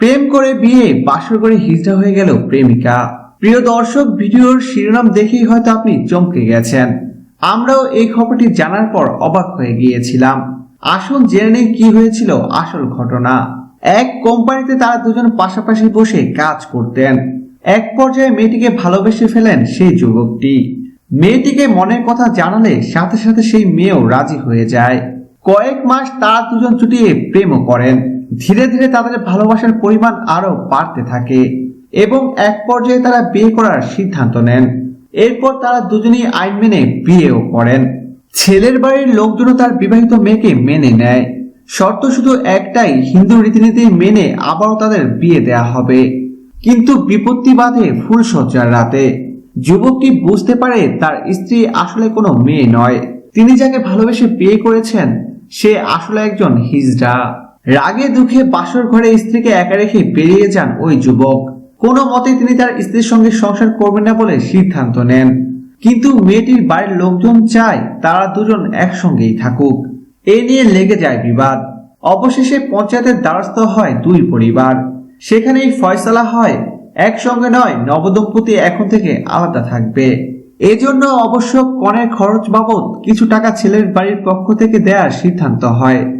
প্রেম করে বিয়ে, বাসর করে হিজড়া হয়ে গেল প্রেমিকা। প্রিয় দর্শক, ভিডিওর শিরোনাম দেখেই হয়তো আপনি চমকে গেছেন। আমরাও এই খবরটি জানার পর অবাক হয়ে গিয়েছিলাম। আসুন জেনে নেই কি হয়েছিল আসল ঘটনা। এক কোম্পানিতে তারা দুজন পাশাপাশি বসে কাজ করতেন। এক পর্যায়ে মেয়েটিকে ভালোবেসে ফেলেন সেই যুবকটি। মেয়েটিকে মনের কথা জানালে সাথে সাথে সেই মেয়েও রাজি হয়ে যায়। কয়েক মাস তারা দুজন চুটিয়ে প্রেমও করেন। ধীরে ধীরে তাদের ভালোবাসার পরিমাণ আরও বাড়তে থাকে এবং এক পর্যায়ে তারা বিয়ে করার সিদ্ধান্ত নেন। এরপর তারা দুজনেই আইন মেনে বিয়েও করেন। ছেলের বাড়ির লোকজনও তার বিবাহিত মেয়েকে মেনে নেয়। শর্ত শুধু একটাই, হিন্দু রীতিনীতি মেনে আবারও তাদের বিয়ে দেয়া হবে। কিন্তু বিপত্তি বাধে ফুলসজ্জার রাতে। যুবকটি বুঝতে পারে তার স্ত্রী আসলে কোনো মেয়ে নয়। তিনি যাকে ভালোবেসে বিয়ে করেছেন, সে আসলে একজন হিজড়া। রাগে দুঃখে বাসর ঘরে স্ত্রীকে একা রেখে বেরিয়ে যান ওই যুবক। কোনো মতে তিনি তার স্ত্রীর সঙ্গে সংসার করবেন না বলে সিদ্ধান্ত নেন। কিন্তু মেয়েটির বাড়ির লোকজন চায় তারা দুজন একসঙ্গেই থাকুক। এ নিয়ে লেগে যায় বিবাদ। অবশেষে পঞ্চায়েতের দ্বারস্থ হয় দুই পরিবার। সেখানেই ফয়সালা হয়, একসঙ্গে নয়, নবদম্পতি এখন থেকে আলাদা থাকবে। এজন্য অবশ্য কনের খরচ বাবদ কিছু টাকা ছেলের বাড়ির পক্ষ থেকে দেওয়ার সিদ্ধান্ত হয়।